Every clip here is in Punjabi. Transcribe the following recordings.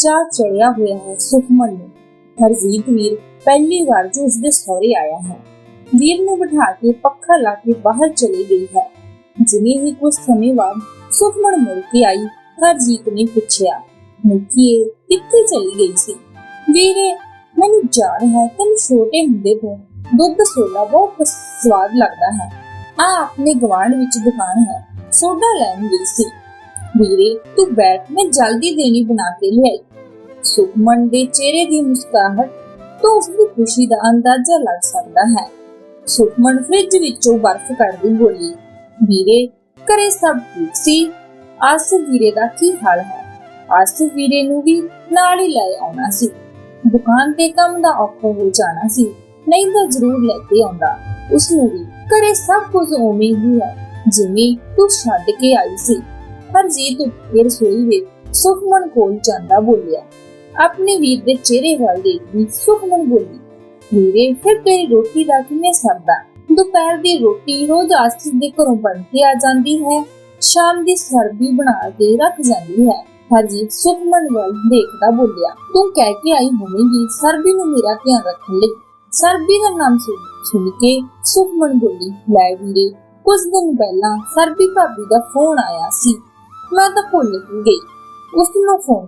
ਚਾਹ ਚੜਿਆ ਹੋਇਆ ਹੈ ਸੁਖਮਨ ਨੂੰ। ਹਰਜੀਤ ਵੀਰ ਪਹਿਲੀ ਵਾਰ ਜੋ ਉਸਦੇ ਸਹੁਰੇ ਆਇਆ ਹੈ। ਵੀਰ ਨੂੰ ਬਿਠਾ ਕੇ ਪੱਖਾ ਲਾ ਕੇ ਬਾਹਰ ਚਲੀ ਗਈ ਹੈ। ਜਿਵੇਂ ਹੀ ਕੁਝ ਸਮੇਂ ਬਾਅਦ ਸੁਖਮਨ ਮੁੜ ਕੇ ਆਈ, ਹਰਜੀਤ ਨੇ ਪੁੱਛਿਆ ਮੁਕੀਏ ਕਿੱਥੇ ਚਲੀ ਗਈ ਸੀ? ਵੀਰੇ, ਮੈਨੂੰ ਜਾਣ ਹੈ, ਤੈਨੂੰ ਛੋਟੇ ਹੁੰਦੇ ਤੋਂ ਦੁੱਧ ਸੋਡਾ ਬਹੁਤ ਸਵਾਦ ਲੱਗਦਾ ਹੈ। ਆ ਆਪਣੇ ਗਵਾਂਢ ਵਿੱਚ ਦੁਕਾਨ ਹੈ, ਸੋਡਾ ਲੈਣ ਗਈ ਸੀ। ਵੀਰੇ ਤੂੰ ਬੈਠ ਮੈਂ ਜਲਦੀ ਦੇਣੀ ਬਣਾ ਕੇ ਲਿਆਈ। ਸੁਖਮਨ ਦੇ ਚਿਹਰੇ ਦੀ ਮੁਸਕਰਾਹਟ ਤੋਂ ਉਸ ਦੀ ਖੁਸ਼ੀ ਦਾ ਅੰਦਾਜ਼ਾ ਲੱਗ ਸਕਦਾ ਹੈ। ਸੁਖਮਨ ਫ੍ਰਿਜ ਵਿੱਚੋਂ ਬਰਫ਼ ਕੱਢਦੀ ਬੋਲੀ ਵੀਰੇ, ਘਰੇ ਸਭ ਠੀਕ ਸੀ? ਆਸਿਫ ਵੀਰੇ ਦਾ ਕੀ ਹਾਲ ਹੈ? ਆਸਿਫ ਵੀਰੇ ਨੂੰ ਵੀ ਨਾਲ ਹੀ ਲੈ ਆਉਣਾ ਸੀ। ਦੁਕਾਨ ਤੇ ਕੰਮ ਦਾ ਔਖਾ ਹੋ ਜਾਣਾ ਸੀ, ਨਹੀਂ ਤਾਂ ਜ਼ਰੂਰ ਲੈ ਕੇ ਆਉਂਦਾ। ਉਸ ਨੂੰ ਵੀ ਘਰੇ ਸਭ ਕੁਝ ਉਵੇਂ ਹੀ ਹੈ, ਜਿਵੇਂ ਤੂੰ ਛੱਡ ਕੇ ਆਈ ਸੀ। ਹਰਜੀਤ ਉੱਠ ਰਸੋਈ ਵਿੱਚ ਸੁਖਮਨ ਕੋਲ ਜਾਂਦਾ ਬੋਲਿਆ। ਆਪਣੇ ਵੀਰ ਦੇ ਚਿਹਰੇ ਵੱਲ ਦੇਖਦੀ ਸੁਖਮਨ ਬੋਲੀ ਵੀਰੇ ਫਿਰ ਤੇਰੀ ਰੋਟੀ ਦਾ ਕਿਵੇਂ ਸਰਦਾ? ਦੁਪਹਿਰ ਦੀ ਰੋਟੀ ਰੋਜ਼ ਆਸਿਫ ਦੇ ਘਰੋਂ ਬਣ ਕੇ ਆ ਜਾਂਦੀ ਹੈ, ਸ਼ਾਮ ਦੀ ਸਰਦੀ ਬਣਾ ਕੇ ਰੱਖ ਜਾਂਦੀ ਹੈ। ਹਰਜੀਤ ਸੁਖਮਨ ਵੱਲ ਦੇਖਦਾ ਬੋਲਿਆ, ਤੂੰ ਕਹਿ ਕੇ ਆਈ ਹੋਵੇਂਗੀ ਸਰਬੀ ਨੂੰ ਮੇਰਾ ਧਿਆਨ ਰੱਖਣ ਲਈ। ਸਰਬੀ ਦਾ ਨਾਮ ਸੁਣ ਕੇ ਸੁਖਮਨ ਬੋਲੀ, ਲੈ ਵੀਰੇ, ਕੁਝ ਦਿਨ ਪਹਿਲਾਂ ਸਰਬੀ ਭਾਬੀ ਦਾ ਫੋਨ ਆਇਆ ਸੀ। ਮੈਂ ਤਾਂ ਭੁੱਲ ਹੀ ਗਈ। ਉਸ ਨੂੰ ਫੋਨ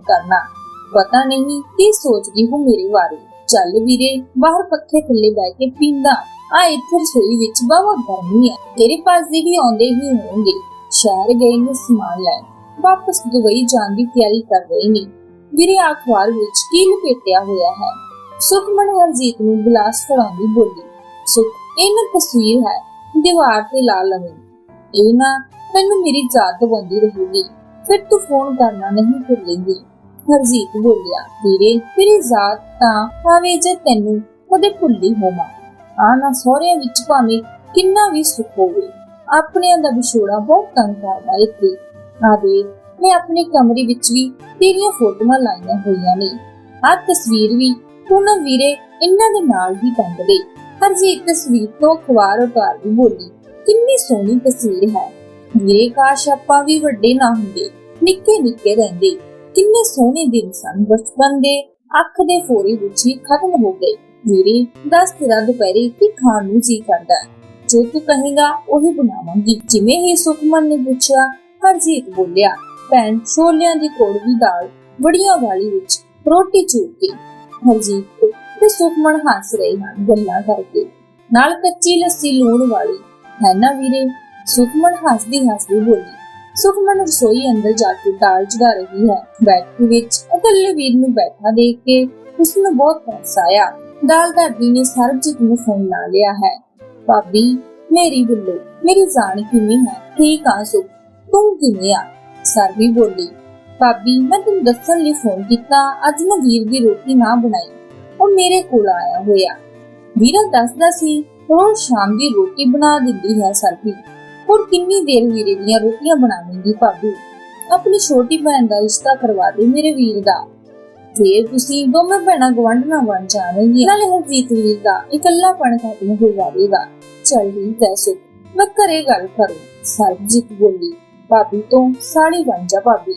ਪਤਾ ਨਹੀਂ ਕੀ ਸੋਚਦੀ ਹੋ ਮੇਰੇ ਬਾਰੇ। ਚੱਲ ਵੀਰੇ, ਬਾਹਰ ਪੱਖੇ ਥੱਲੇ ਬੈ ਕੇ ਪੀਂਦਾ। ਆ ਇੱਥੇ ਰਸੋਈ ਵਿੱਚ ਬਾਵਾ ਗਰਮੀ ਹੈ ਤੇਰੇ ਪਾਸ ਦੀ ਵੀ ਆਉਂਦੇ ਹੀ ਹੋਣਗੇ। ਸ਼ਹਿਰ ਗਏ ਨੇ ਸਮਾਨ ਲੈਣ। ਵਾਪਸ ਦੁਬਈ ਜਾਣ ਦੀ ਤਿਆਰੀ ਕਰ ਰਹੇ ਨੇ। ਵੀਰੇ, ਅਖਬਾਰ ਵਿੱਚ ਕੀ ਲਪੇਟਿਆ ਹੋਇਆ ਹੈ? ਸੁਖਮਨ ਹਰਜੀਤ ਨੂੰ ਗਲਾਸ ਫੜਾਉਂਦੀ ਬੋਲੀ, ਸੁਖ, ਇਹ ਨਾ ਤਸਵੀਰ ਹੈ। ਦੀਵਾਰ ਤੇ ਲਾ ਲਵੇਂ। ਇਹ ਨਾ ਤੈਨੂੰ ਮੇਰੀ ਯਾਦ ਦਵਾਉਂਦੀ ਰਹੂਗੀ। ਫਿਰ ਤੂੰ ਫੋਨ ਕਰਨਾ ਨਹੀਂ ਭੁੱਲੇਂਗੀ। ਹਰਜੀਤ ਬੋਲਿਆ, ਵੀਰੇ ਤੇਰੀ ਜ਼ਾਤ ਤਾਂ ਭਾਵੇਂ ਜੇ ਤੈਨੂੰ ਉਹਦੇ ਭੁੱਲੀ ਹੋਵਾਂ ਆ ਨਾ ਸਹੁਰਿਆਂ ਵਿੱਚ ਭਾਵੇਂ ਕਿੰਨਾ ਵੀ ਸੁੱਖ ਹੋਵੇ। ਆਪਣਿਆਂ ਦਾ ਵਿਛੋੜਾ ਬਹੁਤ ਤੰਗ ਕਰਦਾ ਇੱਥੇ ਆ ਦੇ ਮੈਂ ਆਪਣੇ ਕਮਰੇ ਵਿੱਚ ਵੀ ਤੇਰੀਆਂ ਫੋਟੋਆਂ ਲਾਈਆਂ ਹੋਈਆਂ ਨੇ। ਆ ਤਸਵੀਰ ਵੀ ਤੂੰ ਨਾ ਵੀਰੇ, ਇਹਨਾਂ ਦੇ ਨਾਲ ਹੀ ਟੰਗ ਦੇ ਹਰਜੀਤ ਤਸਵੀਰ ਤੋਂ ਅਖਬਾਰ ਉਤਾਰ ਵੀ ਬੋਲੀ, ਕਿੰਨੀ ਸੋਹਣੀ ਤਸਵੀਰ ਹੈ। ਵੀਰੇ ਕਾਸ਼ ਆਪਾਂ ਵੀ ਵੱਡੇ ਨਾ ਹੁੰਦੇ, ਨਿੱਕੇ ਨਿੱਕੇ ਰਹਿੰਦੇ, ਕਿੰਨੇ ਸੋਹਣੇ ਦਿਨ ਸਨ, ਬਚਪਨ ਦੇ ਅੱਖ ਦੇ ਫੋਰੇ ਵਿੱਚ ਹੀ ਖਤਮ ਹੋ ਗਏ। ਵੀਰੇ ਦੱਸ ਤੇਰਾ ਦੁਪਹਿਰੇ ਕੀ ਖਾਣ ਨੂੰ ਜੀ ਕਰਦਾ ਜੋ ਤੂੰ ਕਹੇਗਾ, ਉਹੀ ਬਣਾਵਾਂਗੀ। ਜਿਵੇਂ ਹੀ ਸੁਖਮਨ ਨੇ ਪੁੱਛਿਆ, ਹਰਜੀਤ ਬੋਲਿਆ, ਭੈਣ, ਛੋਲਿਆਂ ਦੀ ਕੋੜਵੀ ਦਾਲ ਵੜੀਆਂ ਵਾਲੀ ਵਿੱਚ ਰੋਟੀ ਚੂਰ ਕੇ। ਹਰਜੀਤ ਤੇ ਸੁਖਮਨ ਹੱਸ ਰਹੇ ਹਨ ਗੱਲਾਂ ਕਰਕੇ। ਨਾਲ ਕੱਚੀ ਲੱਸੀ ਲੂਣ ਵਾਲੀ। ਹੈ ਨਾ ਵੀਰੇ? ਸੁਖਮਨ ਹੱਸਦੀ ਹੱਸਦੀ ਬੋਲੀ, ਸੁਖਮਨ ਰਸੋਈ ਅੰਦਰ ਜਾ ਕੇ ਦਾਲ ਚੜਾ ਰਹੀ ਹੈ। ਬੈਠੀ ਵਿੱਚ ਇਕੱਲੇ ਵੀਰ ਨੂੰ ਬੈਠਾ ਦੇਖ ਕੇ ਉਸ ਨੂੰ ਬਹੁਤ ਤਰਸ ਆਇਆ। ਦਾਲ ਦਾਦੀ ਨੇ ਸਰਬਜੀਤ ਨੂੰ ਫੋਨ ਲਾ ਲਿਆ ਹੈ, ਭਾਬੀ, ਮੇਰੀ ਬੁੱਲੋ, ਮੇਰੀ ਜਾਨ ਕਿਵੇਂ ਹੈ? ਠੀਕ ਆ ਸੁਖ, ਤੂੰ ਕਿਵੇਂ ਆ? ਸਰਬੀ ਬੋਲੀ, ਭਾਬੀ, ਮੈਂ ਤੈਨੂੰ ਦੱਸਣ ਲਈ ਫੋਨ ਕੀਤਾ, ਅੱਜ ਮੈਂ ਵੀਰ ਦੀ ਰੋਟੀ ਨਾ ਬਣਾਈ, ਉਹ ਮੇਰੇ ਕੋਲ ਆਇਆ ਹੋਇਆ। ਵੀਰਾ ਦੱਸਦਾ ਸੀ ਰੋਜ਼ ਸ਼ਾਮ ਦੀ ਰੋਟੀ ਬਣਾ ਦਿੰਦੀ ਹੈ ਸਰਬੀ ਹੁਣ ਕਿੰਨੀ ਦੇਰ ਵੀਰੇ ਦੀਆਂ ਰੋਟੀਆਂ ਬਣਾਵੇਂਗੀ ਭਾਬੀ? ਆਪਣੀ ਛੋਟੀ ਭੈਣ ਦਾ ਰਿਸ਼ਤਾ ਕਰਵਾ ਦੇ ਮੇਰੇ ਵੀਰ ਦਾ। ਫੇਰ ਤੁਸੀਂ ਦੋਵੇਂ ਭੈਣਾਂ ਗਵੰਡਣਾ ਬਣ ਜਾਣਗੀਆਂ ਨਾਲੇ ਹਰਜੀਤ ਵੀਰ ਦਾ ਇਕੱਲਾਪਣ ਖਤਮ ਹੋ ਜਾਵੇਗਾ। ਚੱਲ ਠੀਕ ਹੈ ਸੁਖ, ਮੈਂ ਘਰੇ ਗੱਲ ਕਰੂੰ। ਸਰਬਜੀਤ ਬੋਲੀ, ਭਾਬੀ ਤੋਂ ਸਾੜੀ ਬਣ ਜਾ ਭਾਬੀ।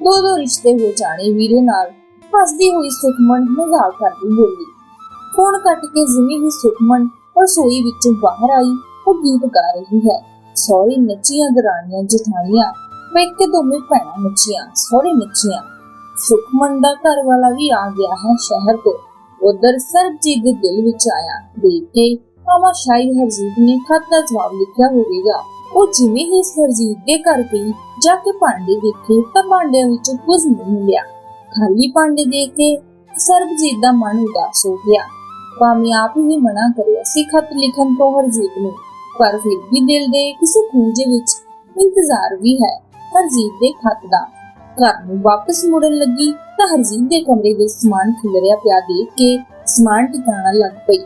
ਦੋ ਦੋ ਰਿਸ਼ਤੇ ਹੋ ਜਾਣੇ ਵੀਰੇ ਨਾਲ। ਫਸਦੀ ਹੋਈ ਸੁਖਮਨ ਮਜ਼ਾਕ ਕਰਦੀ ਬੋਲੀ। ਫੋਨ ਕੱਟ ਕੇ ਜਿਵੇਂ ਹੀ ਸੁਖਮਨ ਰਸੋਈ ਵਿੱਚੋਂ ਬਾਹਰ ਆਈ, ਉਹ ਗੀਤ ਗਾ ਰਹੀ ਹੈ। ਸੌਰੀ ਨੱਚੀਆਂ ਦਰਾਣੀਆਂ ਜਠਾਣੀਆਂ ਵੇਖ ਕੇ ਦੋਵੇਂ ਭੈਣਾਂ ਨੱਚੀਆਂ ਸੌਰੀ ਨੱਚੀਆਂ ਸੁਖਮਨ ਦਾ ਘਰ ਵਾਲਾ ਵੀ ਆ ਗਿਆ ਹੈ ਸ਼ਹਿਰ ਤੋਂ ਉਧਰ ਸਰਬਜੀਤ ਦੇ ਦਿਲ ਵਿੱਚ ਆਇਆ। ਦੇਖ ਕੇ ਮਾਮਾ ਸ਼ਾਇਦ ਹਰਜੀਤ ਨੇ ਖਤ ਦਾ ਜਵਾਬ ਲਿਖਿਆ ਹੋਵੇਗਾ। ਉਹ ਜਿਵੇਂ ਹੀ ਸਰਜੀਤ ਦੇ ਘਰ ਗਈ, ਜਾ ਕੇ ਭਾਂਡੇ ਦੇਖੇ ਤਾਂ ਭਾਂਡਿਆਂ ਵਿੱਚ ਕੁਝ ਨਹੀਂ ਮਿਲਿਆ। ਖਾਲੀ ਭਾਂਡੇ ਦੇਖ ਕੇ ਸਰਬਜੀਤ ਦਾ ਮਨ ਉਦਾਸ ਹੋ ਗਿਆ। ਭਾਵੇਂ ਆਪ ਹੀ ਮਨਾ ਕਰਿਆ ਸੀ ਖਤ ਲਿਖਣ ਤੋਂ ਹਰਜੀਤ ਨੂੰ ਪਰ ਫਿਰ ਵੀ ਦਿਲ ਦੇ ਕਿਸੇ ਖੂੰਜੇ ਵਿੱਚ ਇੰਤਜ਼ਾਰ ਵੀ ਹੈ ਹਰਜੀਤ ਦੇ ਖਤ ਦਾ। ਘਰ ਨੂੰ ਵਾਪਸ ਮੁੜਨ ਲੱਗੀ ਤਾਂ ਹਰਜੀਤ ਦੇ ਕਮਰੇ ਵਿੱਚ ਸਮਾਨ ਖਿਲਰਿਆ ਪਿਆ ਦੇਖ ਕੇ ਸਮਾਨ ਟਿਕਾਣਾ ਲੱਗ ਪਈ।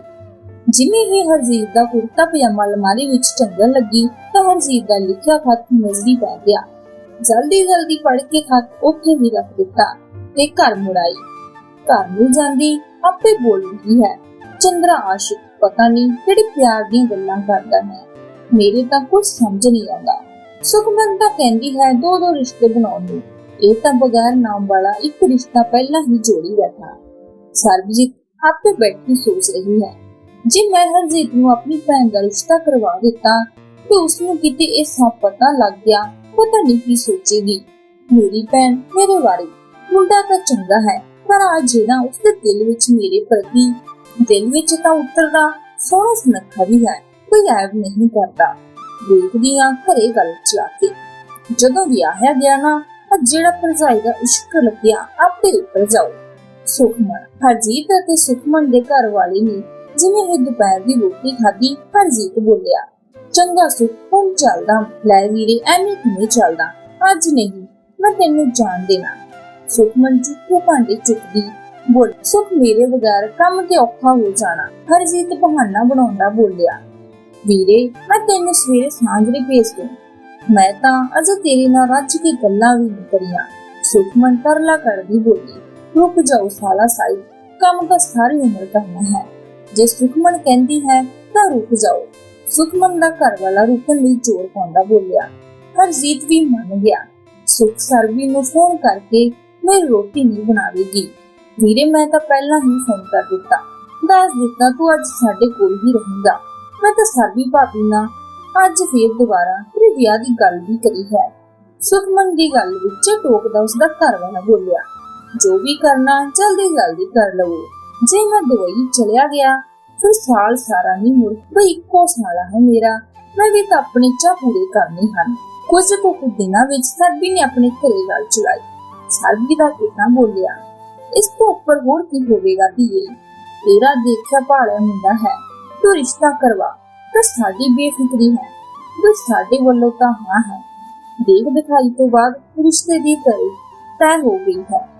ਜਿਵੇਂ ਹੀ ਹਰਜੀਤ ਦਾ ਕੁੜਤਾ ਪਜਾਮਾ ਅਲਮਾਰੀ ਵਿੱਚ ਟੰਗਣ ਲੱਗੀ ਤਾਂ ਹਰਜੀਤ ਦਾ ਲਿਖਿਆ ਖਤ ਨਜ਼ਰੀ ਪੈ ਗਿਆ। ਜਲਦੀ ਜਲਦੀ ਪੜ੍ਹ ਕੇ ਖਤ ਉੱਥੇ ਹੀ ਰੱਖ ਦਿੱਤਾ ਤੇ ਘਰ ਮੁੜ ਆਈ। ਘਰ ਨੂੰ ਜਾਂਦੀ ਆਪੇ ਬੋਲ ਰਹੀ ਹੈ ਚੰਦਰਾ ਆਸ਼ਿਕ, ਪਤਾ ਨਹੀਂ ਕਿਹੜੇ ਪਿਆਰ ਦੀਆਂ ਗੱਲਾਂ ਕਰਦਾ ਹੈ। ਮੇਰੇ ਤਾਂ ਕੁਝ ਸਮਝ ਨਹੀਂ ਆਉਂਦਾ। ਸੁਖਮਨ ਤਾਂ ਕਹਿੰਦੀ ਹੈ ਦੋ ਦੋ ਰਿਸ਼ਤੇ ਬਣਾਉਣ ਨੂੰ। ਇਹ ਤਾਂ ਬਗੈਰ ਨਾਮ ਵਾਲਾ ਇੱਕ ਰਿਸ਼ਤਾ ਪਹਿਲਾਂ ਹੀ ਜੋੜੀ ਬੈਠਾ। ਸਰਬਜੀਤ ਆਪੇ ਬੈਠ ਸੋਚ ਰਹੀ ਹੈ। ਜੇ ਮੈਂ ਹਰਜੀਤ ਨੂੰ ਆਪਣੀ ਭੈਣ ਦਾ ਰਿਸ਼ਤਾ ਕਰਵਾ ਦਿੱਤਾ, ਤੇ ਉਸ ਨੂੰ ਕਿਤੇ ਇਹ ਸਭ ਪਤਾ ਲੱਗ ਗਿਆ ਪਤਾ ਨਹੀਂ ਕੀ ਸੋਚੇਗੀ। ਮੇਰੀ ਭੈਣ ਮੇਰੇ ਬਾਰੇ, ਮੁੰਡਾ ਤਾਂ ਚੰਗਾ ਹੈ, ਪਰ ਆ ਜਿਹੜਾ ਉਸਦੇ ਦਿਲ ਵਿੱਚ ਮੇਰੇ ਪ੍ਰਤੀ ਦਿਲ ਵਿੱਚ ਤਾਂ ਉਤਰਦਾ, ਸੋਹਣਾ ਸੁਨੱਖਾ ਵੀ ਹੈ, ਕੋਈ ਐਬ ਨਹੀਂ ਕਰਦਾ। ਦੇਖਦੀ ਆ ਘਰੇ ਗੱਲ ਚਲਾ ਕੇ। ਜਦੋਂ ਵਿਆਹਿਆ ਗਿਆ ਨਾ, ਤਾਂ ਜਿਹੜਾ ਭਰਜਾਈ ਦਾ ਇਸ਼ਕ ਲੱਗਿਆ, ਆਪੇ ਉੱਪਰ ਜਾਓ ਸੁਖਮਨ, ਹਰਜੀਤ ਅਤੇ ਸੁਖਮਨ ਦੇ ਘਰ ਵਾਲੇ ਨੇ ਜਿਵੇਂ ਇਹ ਦੁਪਹਿਰ ਦੀ ਰੋਟੀ ਖਾਧੀ, ਹਰਜੀਤ ਬੋਲਿਆ, ਚੰਗਾ ਸੁਖ, ਹੁਣ ਚੱਲਦਾ। ਲੈ ਵੀਰੇ, ਐਵੇਂ ਕਿਵੇਂ ਚੱਲਦਾ? ਅੱਜ ਨਹੀਂ, ਮੈਂ ਤੈਨੂੰ ਜਾਣ ਦੇਣਾ। ਸੁਖਮਨ ਚੁੱਕੇ ਭਾਂਡੇ ਚੁੱਕਦੀ ਬੋਲ, ਸੁਖ ਮੇਰੇ ਬਗੈਰ ਕੰਮ ਤੇ ਔਖਾ ਹੋ ਜਾਣਾ। ਹਰਜੀਤ ਬਹਾਨਾ ਬਣਾਉਂਦਾ ਬੋਲਿਆ, ਵੀਰੇ, ਮੈਂ ਤੈਨੂੰ ਸਵੇਰੇ ਸਾਂਝਰੇ ਭੇਜ ਦੂੰ ਮੈਂ ਤਾਂ ਅਜੇ ਤੇਰੇ ਨਾਲ ਰੱਜ ਕੇ ਗੱਲਾਂ ਵੀ ਨਹੀਂ ਕਰੀਆਂ। ਸੁਖਮਨ ਤਰਲਾ ਕਰਦੀ ਬੋਲੀ, ਰੁਕ ਜਾਓ ਸਾਲਾ ਸਾਹਿਬ ਕੰਮ ਤਾਂ ਸਾਰੀ ਉਮਰ ਕਰਨਾ ਹੈ। ਜੇ ਸੁਖਮਨ ਕਹਿੰਦੀ ਹੈ ਤਾਂ ਰੁਕ ਜਾਓ। ਸੁਖਮਨ ਦਾ ਘਰ ਵਾਲਾ ਰੁਕਣ ਲਈ ਜ਼ੋਰ ਪਾਉਂਦਾ ਬੋਲਿਆ। ਹਰਜੀਤ ਵੀ ਮੰਨ ਗਿਆ। ਸੁਖ ਸਰਵੀ ਨੂੰ ਫੋਨ ਕਰਕੇ, ਮੇਰੀ ਰੋਟੀ ਨਹੀਂ ਬਣਾਵੇਗੀ। ਵੀਰੇ, ਮੈਂ ਤਾਂ ਪਹਿਲਾਂ ਹੀ ਫੋਨ ਕਰ ਦਿੱਤਾ। ਦੱਸ ਦਿੱਤਾ, ਤੂੰ ਅੱਜ ਸਾਡੇ ਕੋਲ ਹੀ ਰਹੇਗਾ। ਮੈਂ ਤਾਂ ਸਰਬੀ ਭਾਬੀ ਨਾਲ ਅੱਜ ਫੇਰ ਦੁਬਾਰਾ ਤੇਰੇ ਵਿਆਹ ਦੀ ਗੱਲ ਵੀ ਕਰੀ ਹੈ। ਸੁਖਮਨ ਦੀ ਗੱਲ ਵਿੱਚ ਟੋਕਦਾ ਉਸਦਾ ਘਰ ਵਾਲਾ ਬੋਲਿਆ, ਜੋ ਵੀ ਕਰਨਾ, ਜਲਦੀ ਜਲਦੀ ਕਰ ਲਵੋ। ਜੇ ਮੈਂ ਦੁਬਈ ਚਲਿਆ ਗਿਆ, ਫਿਰ ਸਾਲ ਸਾਰਾ ਨਹੀਂ ਮੁੜ ਬਈ ਇੱਕੋ ਸਾਲਾ ਹੈ ਮੇਰਾ। ਮੈਂ ਵੀ ਤਾਂ ਆਪਣੇ ਚਾਹ ਪੂਰੇ ਕਰਨੇ ਹਨ। ਕੁਝ ਕੁ ਦਿਨਾਂ ਵਿੱਚ ਸਰਬੀ ਨੇ ਆਪਣੇ ਘਰੇ ਗੱਲ ਚਲਾਈ। ਸਰਬੀ ਦਾ ਪਿਤਾ ਬੋਲਿਆ ਇਸ ਤੋਂ ਉੱਪਰ ਹੋਰ ਕੀ ਹੋਵੇਗਾ ਧੀਏ? ਤੇਰਾ ਦੇਖਿਆ ਭਾਲਿਆ ਮੁੰਡਾ ਹੈ, ਤੂੰ ਰਿਸ਼ਤਾ ਕਰਵਾ, ਤਾਂ ਸਾਡੀ ਬੇਫਿਕਰੀ ਹੈ ਬਸ ਸਾਡੇ ਵੱਲੋਂ ਤਾਂ ਹਾਂ ਹੈ। ਦੇਖ ਦਿਖਾਈ ਤੋਂ ਬਾਅਦ ਰਿਸ਼ਤੇ ਦੀ ਕਰੀ ਤੈਅ ਹੋ ਗਈ ਹੈ।